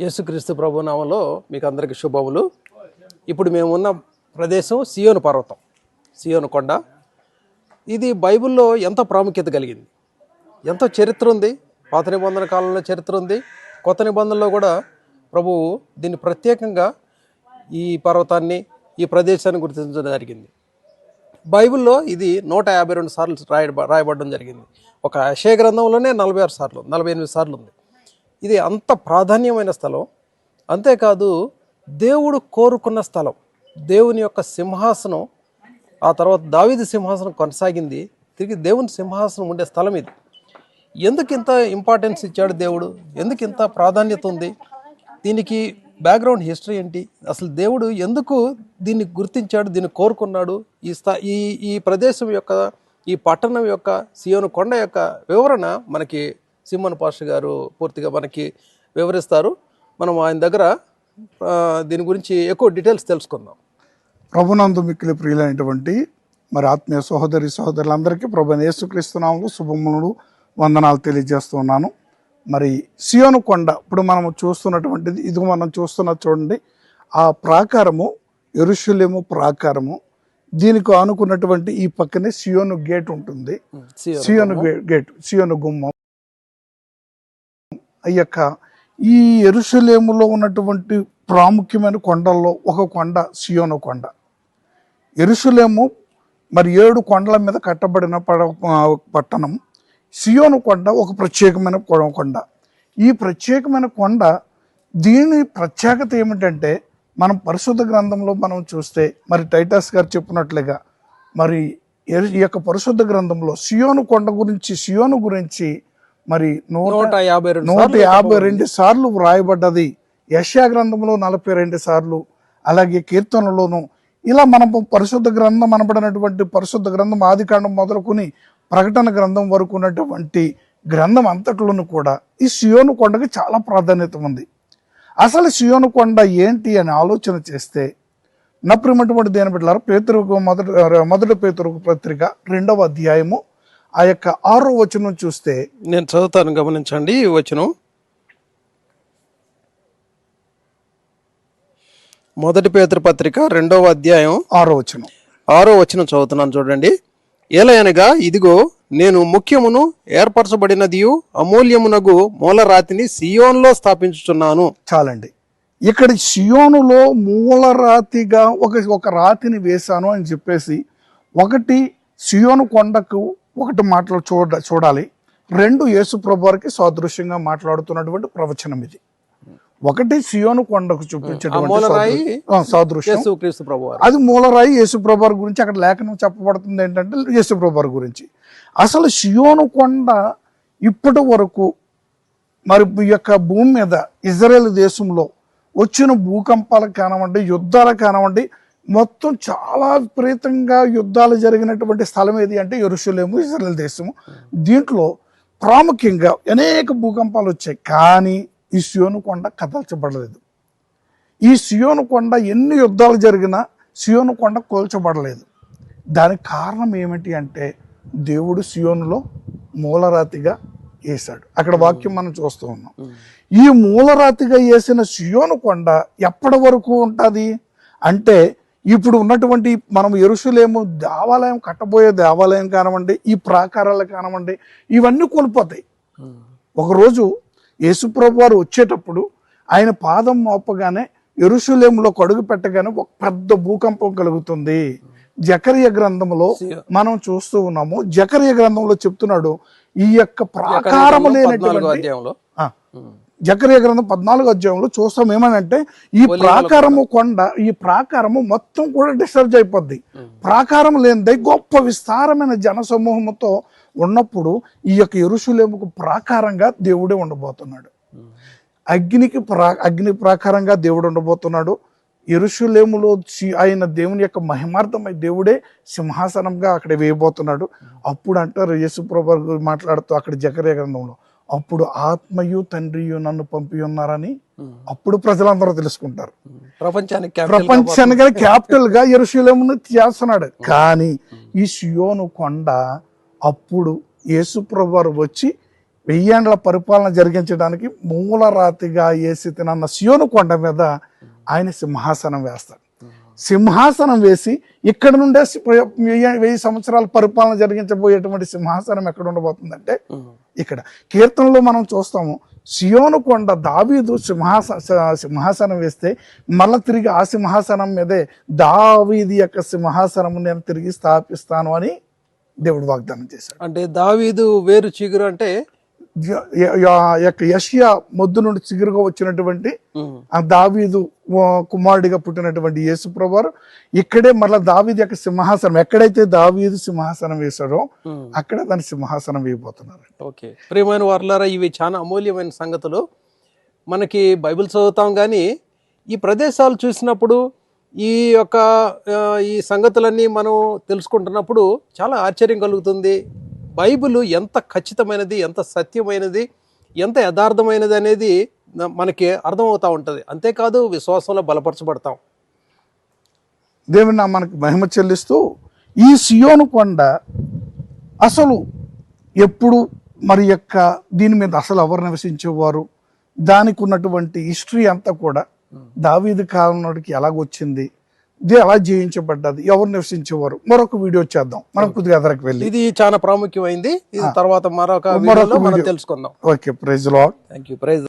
యేసుక్రీస్తు ప్రభు నామంలో మీకు అందరికీ శుభములు. ఇప్పుడు మేము ఉన్న ప్రదేశం సియోను పర్వతం సియోను కొండ. ఇది బైబిల్లో ఎంతో ప్రాముఖ్యత కలిగింది? ఎంతో చరిత్ర ఉంది? పాత నిబంధన కాలంలో చరిత్ర ఉంది. కొత్త నిబంధనలో కూడా ప్రభువు దీన్ని ప్రత్యేకంగా ఈ పర్వతాన్ని ఈ ప్రదేశాన్ని గుర్తించడం జరిగింది. బైబిల్లో ఇది నూట యాభై రెండు సార్లు రాయ రాయబడడం జరిగింది. ఒక అశయ గ్రంథంలోనే నలభై ఆరు సార్లు నలభై ఎనిమిది సార్లు ఉంది. ఇది అంత ప్రాధాన్యమైన స్థలం. అంతేకాదు దేవుడు కోరుకున్న స్థలం. దేవుని యొక్క సింహాసనం ఆ తర్వాత దావిది సింహాసనం కొనసాగింది. తిరిగి దేవుని సింహాసనం ఉండే స్థలం ఇది. ఎందుకు ఇంత ఇంపార్టెన్స్ ఇచ్చాడు దేవుడు? ఎందుకు ఇంత ప్రాధాన్యత ఉంది? దీనికి బ్యాక్గ్రౌండ్ హిస్టరీ ఏంటి? అసలు దేవుడు ఎందుకు దీన్ని గుర్తించాడు దీన్ని కోరుకున్నాడు? ఈ స్థా ఈ ఈ ప్రదేశం యొక్క ఈ పట్టణం యొక్క సియోను కొండ యొక్క వివరణ మనకి సింహన్ పాస్టర్ గారు పూర్తిగా మనకి వివరిస్తారు. మనం ఆయన దగ్గర దీని గురించి ఎక్కువ డీటెయిల్స్ తెలుసుకుందాం. ప్రభునందు మిక్కిలి ప్రియులైనటువంటి మరి ఆత్మీయ సహోదరి సహోదరులందరికీ ప్రభు యేసుక్రీస్తునాము శుభములు వందనాలు తెలియజేస్తున్నాను మరి సియోను కొండ ఇప్పుడు మనం చూస్తున్నటువంటిది ఇది మనం చూస్తున్న చూడండి ఆ ప్రాకారము ఎరుషులేము ప్రాకారము దీనికి ఆనుకున్నటువంటి ఈ పక్కనే సియోను గేట్ ఉంటుంది. సియోను గేట్ సియోను గుమ్మం. యొక్క ఈ ఎరుసలేములో ఉన్నటువంటి ప్రాముఖ్యమైన కొండల్లో ఒక కొండ సియోను కొండ. ఎరుసలేము మరి ఏడు కొండల మీద కట్టబడిన పడ పట్టణం. సియోను కొండ ఒక ప్రత్యేకమైన కొండ. ఈ ప్రత్యేకమైన కొండ దీని ప్రత్యేకత ఏమిటంటే మనం పరిశుద్ధ గ్రంథంలో మనం చూస్తే మరి టైటస్ గారు చెప్పినట్లుగా మరి ఎరు- ఈ యొక్క పరిశుద్ధ గ్రంథంలో సియోను కొండ గురించి సియోను గురించి మరి నూట యాభై నూట యాభై రెండు సార్లు వ్రాయబడ్డది. యశా గ్రంథంలో నలభై రెండు సార్లు అలాగే కీర్తనలోను. ఇలా మనం పరిశుద్ధ గ్రంథం అనబడినటువంటి పరిశుద్ధ గ్రంథం ఆదికాండం మొదలుకొని ప్రకటన గ్రంథం వరకు ఉన్నటువంటి గ్రంథం అంతట్లోనూ కూడా ఈ సియోను కొండకి చాలా ప్రాధాన్యత ఉంది. అసలు సియోను కొండ ఏంటి అని ఆలోచన చేస్తే నప్రిమటువంటి దేని బిడ్డలారా పేతురుకు మొదటి మొదటి పేతురుకు పత్రిక రెండవ అధ్యాయము ఆ యొక్క ఆరో వచనం చూస్తే నేను చదువుతాను గమనించండి ఈ వచనం. మొదటి పేతృ పత్రిక రెండవ అధ్యాయం ఆరో వచనం. ఆరో వచనం చదువుతున్నాను చూడండి. ఏలయనగా ఇదిగో నేను ముఖ్యమును ఏర్పరచబడినదియు అమూల్యమునగు మూలరాతిని సియోన్లో స్థాపించుచున్నాను. చాలండి. ఇక్కడ సియోనులో మూలరాతిగా ఒక ఒక రాతిని వేశాను అని చెప్పేసి ఒకటి సియోను కొండకు ఒకటి మాటలు చూడ చూడాలి. రెండు యేసుప్రభు వారికి సాదృశ్యంగా మాట్లాడుతున్నటువంటి ప్రవచనం ఇది. ఒకటి సియోను కొండకు చూపించేటువంటి సాదృశ్యం. యేసు అది మూలరాయి యేసుప్రభు వారి గురించి అక్కడ లేఖనం చెప్పబడుతుంది ఏంటంటే యేసుప్రభు వారి గురించి. అసలు సియోను కొండ ఇప్పటి వరకు మరి యొక్క భూమి మీద ఇజ్రాయెల్ దేశంలో వచ్చిన భూకంపాలకు కానివ్వండి యుద్ధాలకు కానివ్వండి మొత్తం చాలా విపరీతంగా యుద్ధాలు జరిగినటువంటి స్థలం ఏది అంటే ఎరుషులేము ఇజ్రాయల్ దేశము. దీంట్లో ప్రాముఖ్యంగా అనేక భూకంపాలు వచ్చాయి కానీ ఈ సియోను కొండ కదల్చబడలేదు. ఈ సియోను కొండ ఎన్ని యుద్ధాలు జరిగినా సియోను కొండ కోల్చబడలేదు. దానికి కారణం ఏమిటి అంటే దేవుడు సియోనులో మూలరాతిగా వేశాడు అక్కడ వాక్యం మనం చూస్తూ ఉన్నాం. ఈ మూలరాతిగా వేసిన సియోను కొండ ఎప్పటి వరకు ఉంటుంది? అంటే ఇప్పుడు ఉన్నటువంటి మనం ఎరుసలేము దేవాలయం కట్టబోయే దేవాలయం కానివ్వండి ఈ ప్రాకారాలు కానివ్వండి ఇవన్నీ కోల్పోతాయి. ఒకరోజు యేసుప్రభు వారు వచ్చేటప్పుడు ఆయన పాదం మోపగానే ఎరుషులేములో కడుగు పెట్టగానే ఒక పెద్ద భూకంపం కలుగుతుంది. జకరియ గ్రంథంలో మనం చూస్తూ ఉన్నాము. జకరియ గ్రంథంలో చెప్తున్నాడు ఈ యొక్క ప్రాకారము లేనటువంటి జకరియ గ్రంథం పద్నాలుగు అధ్యాయంలో చూస్తాం ఏమనంటే ఈ ప్రాకారము కొండ. ఈ ప్రాకారము మొత్తం కూడా డిస్టర్బ్ అయిపోద్ది. ప్రాకారం లేనిదే గొప్ప విస్తారమైన జన సమూహంతో ఉన్నప్పుడు ఈ యొక్క ఎరుషులేముకు ప్రాకారంగా దేవుడే ఉండబోతున్నాడు. అగ్నికి ప్రా అగ్ని ప్రాకారంగా దేవుడు ఉండబోతున్నాడు. ఎరుషులేములో ఆయన దేవుని యొక్క మహిమార్థమై దేవుడే సింహాసనంగా అక్కడ వేయబోతున్నాడు. అప్పుడు అంటారు యేసుప్రభు మాట్లాడుతూ అక్కడ జకర్య గ్రంథంలో అప్పుడు ఆత్మయు తండ్రియు నన్ను పంపి ఉన్నారని అప్పుడు ప్రజలందరూ తెలుసుకుంటారు. ప్రపంచానికి క్యాపిటల్గా ఎరుశలేమును చేస్తున్నాడు కానీ ఈ సియోను కొండ అప్పుడు యేసుప్రభు వారు వచ్చి వెయ్యేండ్ల పరిపాలన జరిగించడానికి మూలరాతిగా వేసి తినన్న సియోను కొండ మీద ఆయన సింహాసనం వేస్తాడు. సింహాసనం వేసి ఇక్కడ నుండే వెయ్యి సంవత్సరాల పరిపాలన జరిగించబోయేటువంటి సింహాసనం ఎక్కడ ఉండబోతుందంటే ఇక్కడ కీర్తనలో మనం చూస్తాము సియోను కొండ దావీదు సింహాస సింహాసనం వేస్తే మళ్ళా తిరిగి ఆ సింహాసనం మీదే దావీది యొక్క సింహాసనం నేను తిరిగి స్థాపిస్తాను అని దేవుడు వాగ్దానం చేశాడు. అంటే దావీదు వేరు చిగురు అంటే యొక్క యష్యా మొద్దు నుండి చిగురుగా వచ్చినటువంటి ఆ దావీదు కుమారుడిగా పుట్టినటువంటి యేసు ప్రభువారు ఇక్కడే మళ్ళా దావీదు యొక్క సింహాసనం ఎక్కడైతే దావీదు సింహాసనం వేశాడో అక్కడ దాని సింహాసనం వేయబోతున్నారు. ఓకే. ప్రియమైన వారులారా ఇవి చాలా అమూల్యమైన సంగతులు. మనకి బైబిల్ చదువుతాం కానీ ఈ ప్రదేశాలు చూసినప్పుడు ఈ యొక్క ఈ సంగతులన్నీ మనం తెలుసుకుంటున్నప్పుడు చాలా ఆశ్చర్యం కలుగుతుంది. బైబిల్ ఎంత ఖచ్చితమైనది ఎంత సత్యమైనది ఎంత యథార్థమైనది అనేది మనకి అర్థమవుతూ ఉంటుంది. అంతేకాదు విశ్వాసంలో బలపరచబడతాం. దేవుని నామానికి మహిమ చెల్లిస్తూ ఈ సియోను కొండ అసలు ఎప్పుడు మరి యొక్క దీని మీద అసలు ఎవరు నివసించేవారు? దానికి ఉన్నటువంటి హిస్టరీ అంతా కూడా దావీదు కాలం నాటికి ఎలాగొచ్చింది? ఇది ఎలా జయించబడ్డది? ఎవరు నివసించేవారు? మరొక వీడియో చేద్దాం. మనం కొద్దిగా ఎదరకు వెళ్ళి. ఇది చాలా ప్రాముఖ్యమైంది. ఇది తర్వాత మరొక మరొక మనం. తెలుసుకుందాం. Okay praise lord thank you praise